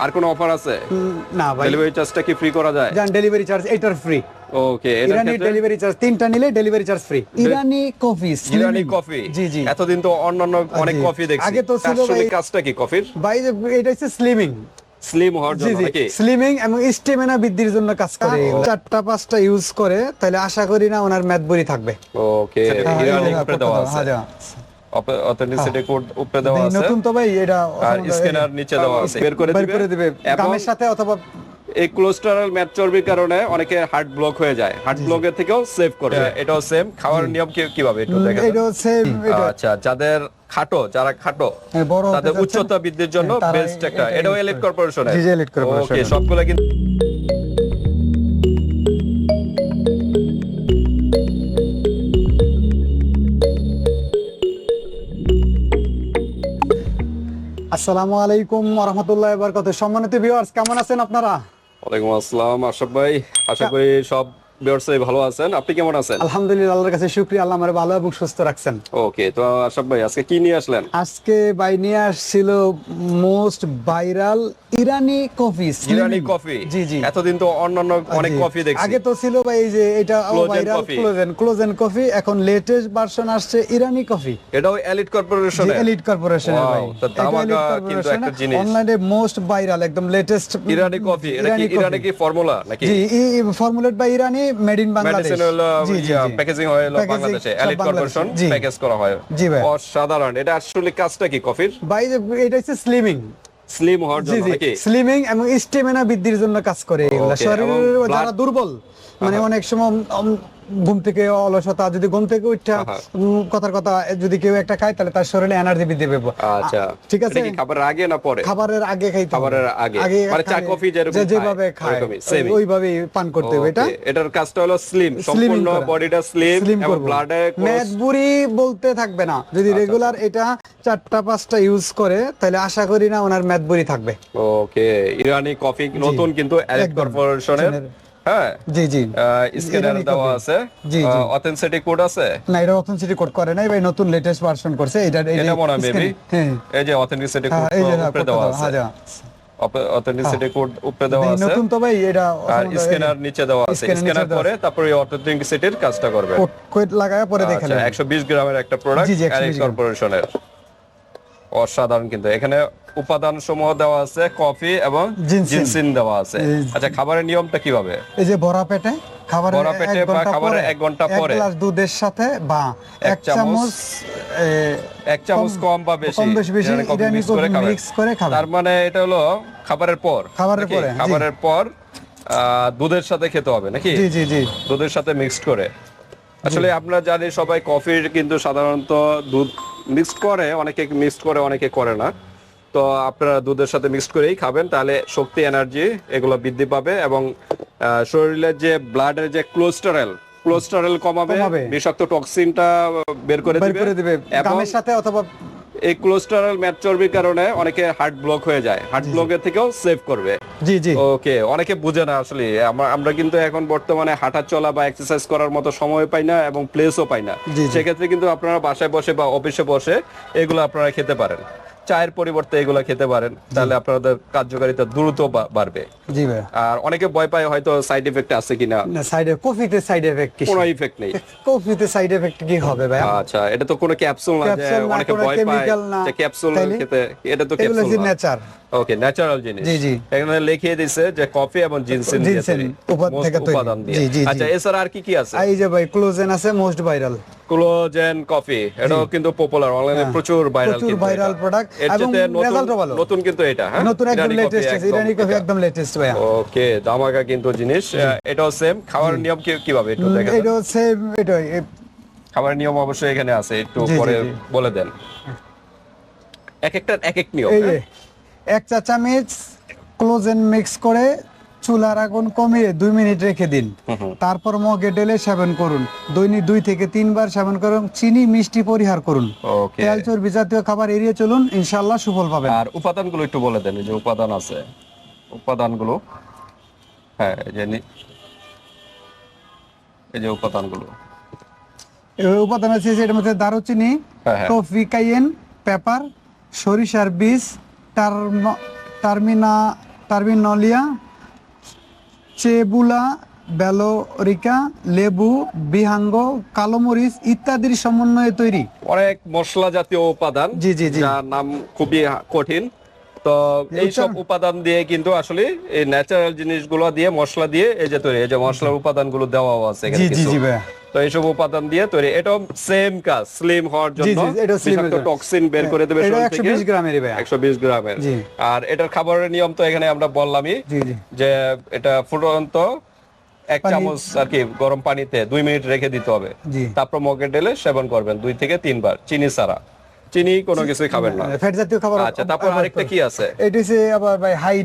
আর কোনো অফার আছে? না ভাই। ডেলিভারি চার্জটা কি ফ্রি করা যায়? জান ডেলিভারি চার্জ এটার free okay Irani delivery charge তিনটা নিলে delivery charge free Irani coffee Irani coffee জি জি। এতদিন তো অন্যান্য অনেক কফি দেখছি। আগে তো ছিল ভাই- কাজটা কি কফির ভাই এটা হচ্ছে স্লিমিং স্লিম হওয়ার জন্য স্লিমিং এবং স্টেমিনা বৃদ্ধির জন্য কাজ করে। চারটা পাঁচটা ইউজ করে তাহলে আশা করি না ওনার ম্যাথ বড়ি থাকবে। ওকে ইরানি উপরে দেওয়া আছে। হ্যাঁ। অথেন্টিসিটি কোড উপরে দেওয়া আছে। নতুন তো ভাই এটা আর স্ক্যানার নিচে দেওয়া আছে। বের করে বের করে দিবে কামের সাথে অথবা এই কোলেস্টেরল ম্যাট চর্বির কারণে অনেকে হার্ট ব্লক হয়ে যায়। হার্ট ব্লকের থেকেও সেভ করে। এটাও সেম খাওয়ার নিয়ম কীভাবে একটু দেখেন? এটা হচ্ছে এটা। আচ্ছা যাদের খাটো যারা খাটো হ্যাঁ, তাদের উচ্চতা বৃদ্ধির জন্য বেস্ট একটা। এটাও এলিট করে। কর্পোরেশনের জি, জি, elite corporation ওকে। সবগুলো কিন্তু আসসালামু আলাইকুম রহমতুল্লাহ বরকত সম্মানিত ভিউয়ার্স কেমন আছেন আপনারা? ওয়ালাইকুম আসসালাম আশরাফ ভাই। আশা করি সব ভিউয়ার্সই ভালো আছেন? আপনি কেমন আছেন? আলহামদুলিল্লাহ আল্লাহর কাছে শুক্রিয়া। আল্লাহ আমার ভালো এবং সুস্থ রাখছেন। ওকে তো আশরাফ ভাই আজকে কি নিয়ে আসলেন? আজকে বাই নিয়ে আসছিল most viral Irani coffee Irani coffee? জি জি। এতদিন তো অন্যান্য অনেক কফি দেখছি। আগে তো ছিল ভাই এই যে এটা ভাইরাল ক্লোজেন ক্লোজেন কফি এখন লেটেস্ট ভার্সন আসছে ইরানি কফি। এটাও এলিট কর্পোরেশনের এলিট কর্পোরেশনের Wow, ভাই। ধামাকা কিন্তু একটা জিনিস। অনলাইনে মোস্ট ভাইরাল একদম লেটেস্ট ইরানি কফি এটা কি ইরানি কি ফর্মুলা নাকি? জি formulate by Irani made in Bangladesh হলো। প্যাকেজিং হলো বাংলাদেশে এলিট কর্পোরেশন প্যাকেজ করা হয়। জি ভাই। অসাধারণ। এটা আসলে কাজটা কি কফির? ভাই এটা হচ্ছে স্লিমিং স্লিম হওয়ার জি জন্য নাকি? স্লিমিং এবং স্টেমিনা বৃদ্ধির জন্য কাজ করে এগুলো। শরীরের যারা দুর্বল মানে অনেক সময় ঘুম থেকে অলসতা যদি ঘুম থেকে উঠা কথার কথা যদি কেউ একটা খায় তাহলে তার শরীরে এনার্জি বৃদ্ধি পাবে। আচ্ছা। ঠিক আছে? খাবারের আগে না পরে? খাবারের আগে খাইতে খাবারের আগে। মানে চা, কফি যেরকম যেভাবে খায়। ওইভাবেই পান করতে হবে এটা। এটার কাজটা হলো স্লিম সম্পূর্ণ বডিটা স্লিম এবং ব্লাডে বুড়ি বলতে থাকবে না। যদি আচ্ছা, রেগুলার এটা চারটা পাঁচটা ইউজ করে তাহলে আশা করি না ওনার বুড়ি থাকবে। ওকে ইরানি কফি নতুন কিন্তু এলিট কর্পোরেশনের হ্যাঁ? জি জি। স্ক্যানার দেওয়া আছে। জি, জি। অথেন্টিসিটি কোড আছে? না এটা কোড করে নাই ভাই নতুন লেটেস্ট ভার্সন করছে। এটা এটা মনে হয় হ্যাঁ। এই যে অথেন্টিসিটি হ্যাঁ, কোড উপরে দেওয়া আছে। হ্যাঁ, অথেন্টিসিটি কোড উপরে দেওয়া আছে। নতুন তো ভাই এটা আর স্ক্যানার নিচে দেওয়া আছে। স্ক্যানার দেওয়া করে তারপরে অথেন্টিসিটির কাজটা করবে। কোড লাগায় পরে দেখে আচ্ছা নেবেন। 120 গ্রামের একটা প্রোডাক্ট জি, জি, 120 এলিট গ্রাম। কর্পোরেশনের অসাধারণ কিন্তু। এখানে উপাদান সমূহ দেওয়া আছে কফি এবং জিনসিন। দেওয়া আছে। আচ্ছা খাবারের নিয়মটা কীভাবে? এই যে ভরা পেটে খাবারের ভরা পেটে বা খাবারের এক ঘণ্টা পরে। গ্লাস দুধের সাথে বা এক চামচ, এক চামচ কম বা বেশি। কম বেশি বেশি করে খাবেন। মিক্স করে খাবেন তার মানে এটা হলো খাবারের পর খাবারের পরে, খাবারের পর দুধের সাথে খেতে হবে নাকি? জি জি জি। দুধের সাথে মিক্সড করে। আসলে আমরা জানি সবাই কফির কিন্তু সাধারণত দুধ মিক্সড করে অনেকে মিক্সড করে অনেকে করে না। তো আপনারা দুধের সাথে মিক্সড করেই খাবেন তাহলে শক্তি এনার্জি এগুলো বৃদ্ধি পাবে এবং শরীরের যে ব্লাডের যে কোলেস্টেরল কোলেস্টেরল কমাবে। বিষাক্ত টক্সিনটা বের করে দিবে গামের সাথে অথবা এই কোলেস্টেরল ম্যাট চর্বির কারণে অনেকে হার্ট ব্লক হয়ে যায়। হার্ট ব্লকের থেকেও সেভ করবে। জি জি। ওকে অনেকে বুঝে না আসলে আমরা কিন্তু এখন বর্তমানে হাঁটা চলা বা এক্সারসাইজ করার মতো সময় পাই না এবং প্লেসও পাই না। সেক্ষেত্রে কিন্তু আপনারা বাসায় বসে বা অফিসে বসে এগুলো আপনারা খেতে পারেন। চায়ের পরিবর্তে এগুলো খেতে পারেন তাহলে আপনাদের কার্যকারিতা দ্রুত বাড়বে। জি ভাই। আর অনেকে ভয় পায় হয়তো সাইড এফেক্ট আছে কিনা। না সাইড কফিতে সাইড এফেক্ট কি কোনো ইফেক্ট নেই। কফিতে সাইড এফেক্ট কি হবে ভাই? আচ্ছা এটা তো কোনো ক্যাপসুল না অনেকে ভয় পায় যে ক্যাপসুল খেতে এটা তো ক্যাপসুল না। নেচার ওকে ন্যাচারাল জিনিস জি, জি। এখানে লিখিয়ে দিছে যে কফি এবং জিনসেন জিনসেন তৈরি। উপাদ Most থেকে তৈরি। জি, জি। আচ্ছা এছাড়া আর কি কি আছে? এই যে ভাই ক্লোজেন আছে মোস্ট ভাইরাল ক্লোজেন কফি এটাও কিন্তু পপুলার অনলাইনে হ্যাঁ। প্রচুর ভাইরাল প্রচুর product এর এবং চেয়ে নতুন result ও ভালো। নতুন কিন্তু এটা হ্যাঁ? নতুন একদম লেটেস্ট আছে ইরানি কফি একদম লেটেস্ট ভাই ওকে দামাকা কিন্তু জিনিস। এটাও সেম খাওয়ার নিয়ম কি- কীভাবে একটু দেখেন? এটা হচ্ছে এটা খাবারের নিয়ম অবশ্যই এখানে আছে একটু পরে বলে দেন। এক একটার এক এক নিয়ম? এক চা চামচ ক্লোজেন মিক্স করে চুলার আগুন কমিয়ে দুই মিনিট রেখে দিন। তারপর মগে ঢেলে সেবন করুন। দৈনিক দুই থেকে তিনবার সেবন করুন চিনি মিষ্টি পরিহার করুন। তেল চর্বি জাতীয় খাবার এড়িয়ে চলুন ইনশাল্লাহ সুফল পাবেন। আর উপাদানগুলো একটু বলে দেন যে উপাদান আছে উপাদানগুলো হ্যাঁ এই যে এই উপাদানগুলো। এর উপাদান আছে যে এটার মধ্যে দারুচিনি হ্যাঁ, হ্যাঁ। কফি কাইয়েন পেপার সরিষার বীজ টার্মিনা টার্মিনলিয়া চেবুলা বেলোরিকা লেবু বিহাঙ্গ কালোমরিচ ইত্যাদির সমন্বয়ে তৈরি। অনেক মশলা জাতীয় উপাদান জি, জি, জি। যার নাম খুবই কঠিন। তো এইসব উপাদান দিয়ে কিন্তু আসলে এই ন্যাচারাল জিনিসগুলো দিয়ে মশলা দিয়ে এই যে তৈরি এই যে মশলার উপাদানগুলো দেওয়া আছে জি জি জি ভাইয়া। তো এইসব উপাদান দিয়ে তৈরি। এটাও সেম কাজ স্লিম হওয়ার জন্য জন্য। টক্সিন বের করে দেবে এটা শরীর থেকে। বিশ গ্রামেরই ভাইয়া। একশো বিশ গ্রামের। আর এটার খাবারের নিয়ম তো এখানে আমরা বললামই জি জি। যে এটা ফুটন্ত এক চামচ আর কি গরম পানিতে দুই মিনিট রেখে দিতে হবে। তারপর মগে ঢেলে সেবন করবেন দুই থেকে তিনবার চিনি ছাড়া। চিনি কোনো কিছুই খাবেন না। ফ্যাট জাতীয় খাবার আচ্ছা তারপর আরেকটা কি আছে? এটা হচ্ছে আবার ভাই হাই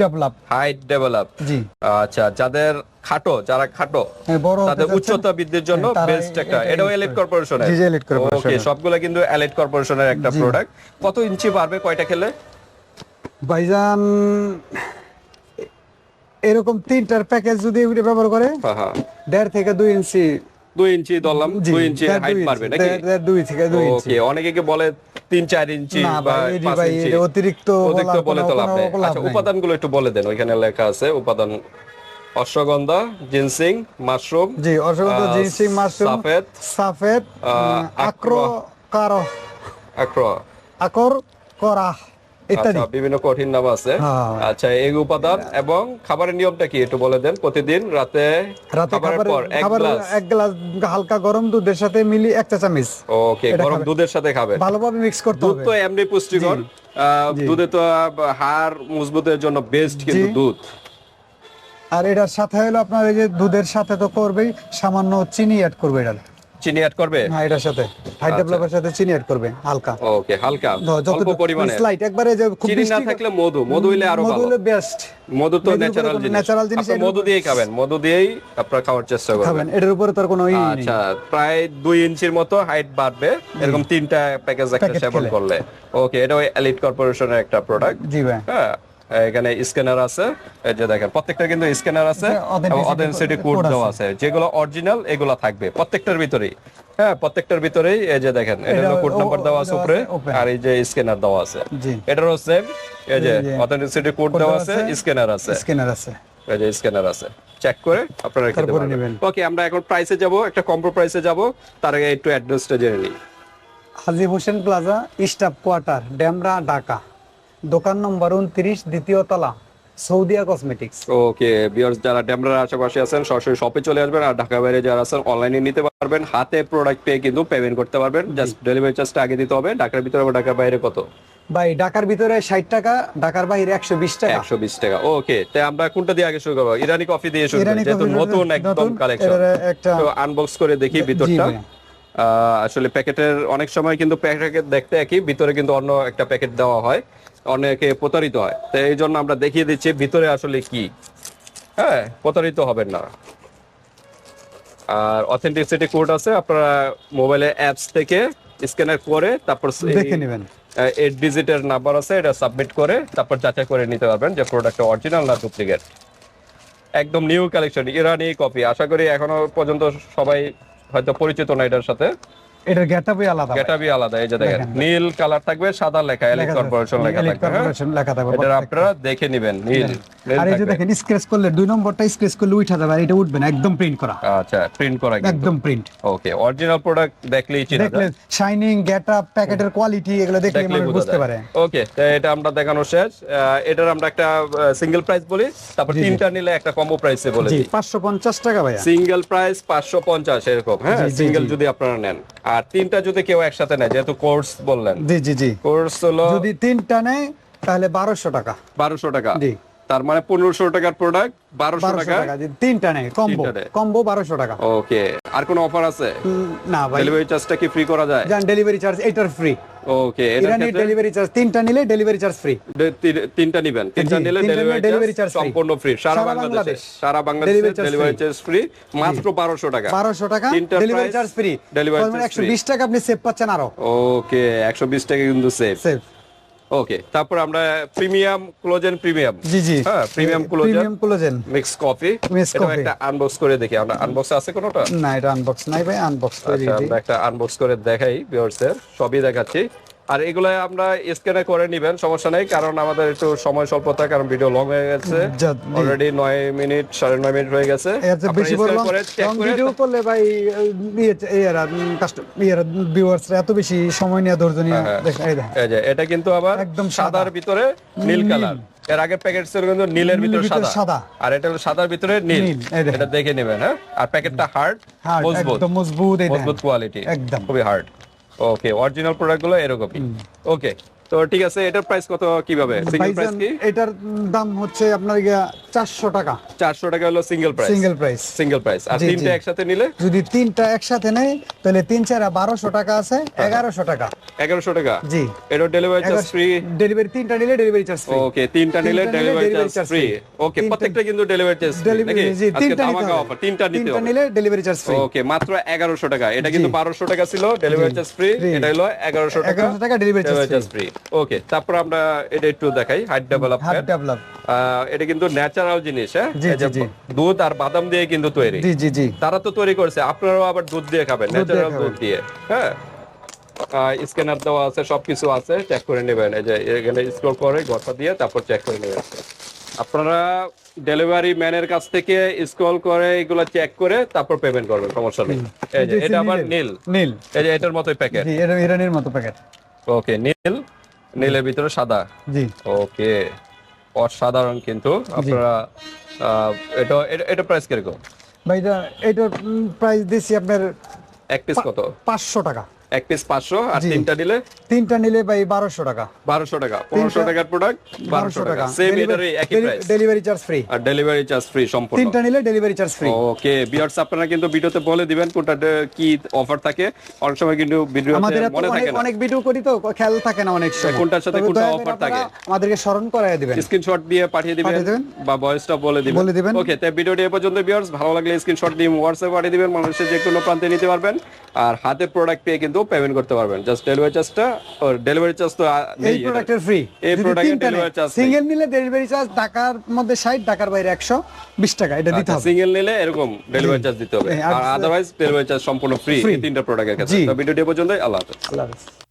ডেভেলপ হাইট ডেভেলপ জি। আচ্ছা যাদের খাটো যারা খাটো হ্যাঁ, তাদের উচ্চতা বৃদ্ধির জন্য হ্যাঁ, বেস্ট একটা এটাও এলিট করে। কর্পোরেশনের জি, জি, elite ওকে। সবগুলো কিন্তু এলিট কর্পোরেশনের একটা প্রোডাক্ট কত ইঞ্চি বাড়বে কয়টা খেলে? ভাইজান এরকম তিনটার প্যাকেজ যদি ব্যবহার করে দেড় থেকে দুই ইঞ্চি। দুই ইঞ্চি ধরলাম দুই ইঞ্চি হাইট ইঞ্চি, নাকি? দুই থেকে দুই ইঞ্চি। ওকে অনেকে কি বলে তিন চার ইঞ্চি বা পাঁচ ইঞ্চি? অতিরিক্ত অতিরিক্ত বলে তো লাভ নেই। আচ্ছা উপাদানগুলো একটু বলে দেন ওইখানে লেখা আছে উপাদান অশ্বগন্ধা জিনসিং মাশরুম জি আহ, জিনসিং মাশরুম সাফেদ সাফেদ আক্রো কার আক্রো আকর করা ইত্যাদি। আচ্ছা বিভিন্ন কঠিন নাম আছে। হ্যাঁ। আচ্ছা এই উপাদান এবং খাবারের নিয়মটা কি? একটু বলে দেন। প্রতিদিন রাতে রাতে খাবারের পর এক গ্লাস। এক গ্লাস হালকা গরম দুধের সাথে মিলি এক চা চামচ ওকে গরম দুধের সাথে খাবেন। ভালোভাবে মিক্স করতে দুধ তো এমনি পুষ্টিকর। দুধে তো হাড় মজবুতের জন্য বেস্ট কিন্তু দুধ। আর এটার সাথে হলো আপনার এই যে দুধের সাথে তো করবেই সামান্য চিনি অ্যাড করবে এটা চিনি অ্যাড করবে? হ্যাঁ এটার সাথে। হাই ডেভেলপের সাথে চিনি অ্যাড করবে হালকা। ওকে হালকা। অল্প পরিমাণে। স্লাইট একবারে যে খুব চিনি না থাকলে মধু মধু হইলে আরও ভালো। মধু হলো বেস্ট মধু তো ন্যাচারাল জিনিস। natural জিনিস আপনি মধু দিয়েই খাবেন। মধু দিয়েই আপনারা খাওয়ার চেষ্টা করবেন। খাবেন। এটার উপরে তো আর কোনো ই আচ্ছা প্রায় দুই ইঞ্চির মতো হাইট বাড়বে। এরকম তিনটা প্যাকেজ একটা সেবন করলে। ওকে এটা ওই এলিট কর্পোরেশনের একটা প্রোডাক্ট জি ভাই। হ্যাঁ এখানে স্ক্যানার আছে। এই যে দেখেন প্রত্যেকটা কিন্তু স্ক্যানার আছে অথেন্টিসিটি কোড দেওয়া আছে। যেগুলো অরিজিনাল এগুলো থাকবে প্রত্যেকটার ভিতরেই। হ্যাঁ প্রত্যেকটার ভিতরেই এই যে দেখেন এটা কোড নাম্বার দেওয়া আছে উপরে আর এই যে স্ক্যানার দেওয়া আছে। এটারও সেম এই যে অথেন্টিসিটি কোড দেওয়া আছে স্ক্যানার আছে। স্ক্যানার আছে। এই যে স্ক্যানার আছে। চেক করে আপনারা খেতে পারবেন। নেবেন। ওকে আমরা এখন প্রাইসে যাব একটা কম্পো প্রাইসে যাব। তার আগে একটু অ্যাড্রেসটা জেনে নিই। Haji Hossain plaza staff quarter Demra Dhaka. দোকান নম্বর উনত্রিশ দ্বিতীয় তলা সৌদিয়া কসমেটিক্স ওকে বিয়ার্স যারা ড্যামরার আশেপাশে আছেন সরাসরি শপে চলে আসবেন আর ঢাকা বাইরে যারা আছেন অনলাইনে নিতে পারবেন। হাতে প্রোডাক্ট পেয়ে কিন্তু পেমেন্ট করতে পারবেন। জাস্ট ডেলিভারি চার্জটা আগে দিতে হবে। ঢাকার ভিতরে বা ঢাকার বাইরে কত? ভাই ঢাকার ভিতরে ষাট টাকা ঢাকার বাইরে একশো বিশ টাকা। একশো বিশ টাকা। ওকে তাই আমরা কোনটা দিয়ে আগে শুরু করব? ইরানি কফি দিয়ে শুরু করি ইরানি যেহেতু নতুন একদম কালেকশন একটা তো আনবক্স করে দেখি ভিতরটা। আসলে প্যাকেটের অনেক সময় কিন্তু প্যাকেট দেখতে একই ভিতরে কিন্তু অন্য একটা প্যাকেট দেওয়া হয়। অনেকে প্রতারিত হয়। তো এই জন্য আমরা দেখিয়ে দিচ্ছি ভিতরে আসলে কি। হ্যাঁ প্রতারিত হবেন না। আর অথেন্টিসিটি কোড আছে আপনারা মোবাইলে অ্যাপস থেকে স্ক্যানার করে তারপর দেখে নেবেন। এইট ডিজিটের নাম্বার আছে এটা সাবমিট করে তারপর যাচাই করে নিতে পারবেন যে প্রোডাক্টটা অরিজিনাল না ডুপ্লিকেট একদম নিউ কালেকশন ইরানি কপি আশা করি এখনও পর্যন্ত সবাই হয়তো পরিচিত না এটার সাথে। এটার গেটআপই আলাদা ভাই। আলাদা এই যে দেখেন নীল কালার থাকবে সাদা লেখা এলিট লেখা কর্পোরেশন লেখা থাকবে হ্যাঁ? লেখা থাকবে এটা আপনারা দেখে নেবেন নীল। নীল আর এই যে দেখেন স্ক্রেচ করলে দুই নম্বরটা স্ক্রেচ করলে উঠা যাবে আর এটা উঠবে না একদম প্রিন্ট করা। আচ্ছা প্রিন্ট করা কিন্তু। একদম প্রিন্ট ওকে অরিজিনাল প্রোডাক্ট দেখলেই চিনা দেখলে শাইনিং গেটআপ প্যাকেটের কোয়ালিটি এগুলো দেখলে মানুষ বুঝতে পারে। ওকে এটা আমরা দেখানো শেষ। এটার আমরা একটা সিঙ্গেল প্রাইস বলি তারপর। তিনটা নিলে একটা কম্বো প্রাইসে বলে জি দিই। পাঁচশো পঞ্চাশ টাকা ভাইয়া। সিঙ্গেল প্রাইস পাঁচশো পঞ্চাশ এরকম হ্যাঁ? সিঙ্গেল যদি আপনারা নেন। আর তিনটা যদি কেউ একসাথে নেয় যেহেতু কোর্স বললেন। জি জি জি। কোর্স হলো যদি তিনটা নেয় তাহলে বারোশো টাকা। বারোশো টাকা। জি। তার মানে পনেরোশো টাকার প্রোডাক্ট বারোশো টাকা? তিনটা নেয় কম্বো কম্বো বারোশো টাকা। ওকে আর কোনো অফার আছে? না ভাই। ডেলিভারি চার্জটা কি ফ্রি করা যায়? যান ডেলিভারি চার্জ এটার free okay Irani delivery charge তিনটা নিলে ডেলিভারি চার্জ ফ্রি তিনটা নিবেন। তিনটা নিলে ডেলিভারি চার্জ সম্পূর্ণ ফ্রি সারা বাংলাদেশ। সারা বাংলাদেশে ডেলিভারি চার্জ ফ্রি মাত্র বারোশো টাকা। বারোশো টাকা তিনটার ডেলিভারি চার্জ ফ্রি charge একশো বিশ টাকা আপনি সেভ পাচ্ছেন আরও। ওকে একশো বিশ টাকা কিন্তু সেফ সেভ ওকে তারপর আমরা প্রিমিয়াম ক্লোজেন প্রিমিয়াম। জি জি। হ্যাঁ প্রিমিয়াম ক্লোজেন প্রিমিয়াম ক্লোজেন। Mix coffee. এটা একটা আনবক্স করে দেখি। আমরা আনবক্স আছে কোনোটা? না এটা আনবক্স নাই ভাই আনবক্স করে দিই। আমরা একটা আনবক্স করে দেখাই ভিউয়ার্সদের সবই দেখাচ্ছি। আর এগুলো আমরা স্ক্যানে করে নিবেন সমস্যা নাই কারণ আমাদের একটু সময় স্বল্পতা কারণ ভিডিও লং হয়ে গেছে। অলরেডি নয় মিনিট সাড়ে নয় মিনিট হয়ে গেছে। বেশি করে করে ভিডিও করলে ভাই ইয়েরা ভিউয়ার্সরা এত বেশি সময় নিয়ে ধৈর্য নিয়ে হ্যাঁ, এই যে এটা কিন্তু আবার একদম সাদার ভিতরে নীল কালারের আগে প্যাকেট ছিল কিন্তু নীলের ভিতরে সাদা। আর এটা হলো সাদার ভিতরে নীল। এটা দেখে নেবেন হ্যাঁ? আর প্যাকেটটা হার্ড হার্ড মজবুত। একদম মজবুত মজবুত কোয়ালিটি একদম। খুবই হার্ড ওকে অরিজিনাল প্রোডাক্টগুলো এরকমই। ওকে তো ঠিক আছে এটার প্রাইস কত কীভাবে? সিঙ্গেল প্রাইস কি? এটার দাম হচ্ছে আপনার গিয়া চারশো টাকা। চারশো টাকা হলো single price single price single price আর তিনটে একসাথে নিলে? যদি তিনটা একসাথে নেই তাহলে তিন চার বারোশো টাকা আছে হ্যাঁ, এগারোশো টাকা। এগারোশো টাকা? জি। এটা ডেলিভারি চার্জ ফ্রি ডেলিভারি তিনটা নিলে ডেলিভারি চার্জ ফ্রি ওকে তিনটা নিলে ডেলিভারি চার্জ ফ্রি ওকে প্রত্যেকটা কিন্তু ডেলিভারি চার্জ ফ্রি নাকি? জি তিনটা ধামাকা। অফার তিনটা নিতে তিনটা নিলে ডেলিভারি চার্জ ফ্রি ওকে মাত্র এগারোশো টাকা। এটা কিন্তু বারোশো টাকা ছিল ডেলিভারি চার্জ ফ্রি এটা হলো এগারোশো টাকা এগারোশো টাকা ডেলিভারি চার্জ ফ্রি ওকে তারপর আমরা এটা একটু দেখাই হাইট হার্ড ডেভেলপমেন্ট ডেভেলপ এটা কিন্তু ন্যাচারাল জিনিস হ্যাঁ। দুধ আর বাদাম দিয়ে কিন্তু তৈরি। জি জি জি। তারা তো তৈরি করছে আপনারাও আবার দুধ দিয়ে খাবেন ন্যাচারাল দুধ দিয়ে হ্যাঁ? স্ক্যানার দেওয়া আছে সবকিছু আছে চেক করে নেবেন এই যে এখানে স্ক্রল করে গঠা দিয়ে তারপর চেক করে নেবেন। আপনারা ডেলিভারি ম্যানের কাছ থেকে স্ক্রল করে এগুলো চেক করে তারপর পেমেন্ট করবেন সমস্যা নেই। এই যে এটা আবার নীল নীল। এই যে এটার মতোই প্যাকেট জি এটা ইরানির মতো প্যাকেট ওকে নীল। নীলের ভিতরে সাদা? জি। ওকে। অসাধারণ কিন্তু। আপনারা এটা- এটা প্রাইস কীরকম? ভাই এটা এটার প্রাইস দিছি আপনার এক পিস কত? পাঁচশো টাকা। এক পিস পাঁচশো আর তিনটা নিলে? তিনটা নিলে ভাই বারোশো টাকা। বারোশো টাকা পনেরোশো টাকার প্রোডাক্ট বারোশো টাকা। সেম এটারই একই প্রাইস ডেলিভারি চার্জ ফ্রি আর ডেলিভারি চার্জ ফ্রি সম্পূর্ণ। তিনটা নিলে ডেলিভারি চার্জ ফ্রি ওকে আপনারা কিন্তু ভিডিওতে বলে দিবেন কোনটা কি অফার থাকে। অনেক সময় কিন্তু ভিডিওতে মনে অনেক থাকে না। অনেক ভিডিও করি তো খেয়াল থাকে না অনেক সময়। কোনটার সাথে কোনটা আপনারা থাকে? আমাদেরকে স্মরণ করায় দিবেন। স্ক্রিনশট দিয়ে পাঠিয়ে দিবেন বা ভয়েসটা বলে দিবেন। বলে দিবেন। ওকে তাই ভিডিওটি এ পর্যন্ত ভিউয়ার্স ভালো লাগলে স্ক্রিনশট দিয়ে হোয়াটসঅ্যাপ পাঠিয়ে দিবেন। মানুষের যে কোনো প্রান্তে নিতে পারবেন। আর হাতে প্রোডাক্ট পেয়ে কিন্তু পেমেন্ট করতে পারবেন। জাস্ট ডেলিভারি চার্জটা আর ডেলিভারি চার্জ তো এই। প্রোডাক্টের ফ্রি এই প্রোডাক্টের ডেলিভারি চার্জ সিঙ্গেল নিলে ডেলিভারি চার্জ ঢাকার মধ্যে ষাট ঢাকার বাইরে একশো বিশ টাকা। এটা দিতে হবে। সিঙ্গেল নিলে এরকম ডেলিভারি চার্জ দিতে হবে। হ্যাঁ, আর- আদারওয়াইজ ডেলিভারি চার্জ সম্পূর্ণ ফ্রি। এই তিনটা প্রোডাক্টের ক্ষেত্রে। তো ভিডিওটি এ পর্যন্তই। আল্লাহ হাফেজ। আল্লাহ হাফেজ।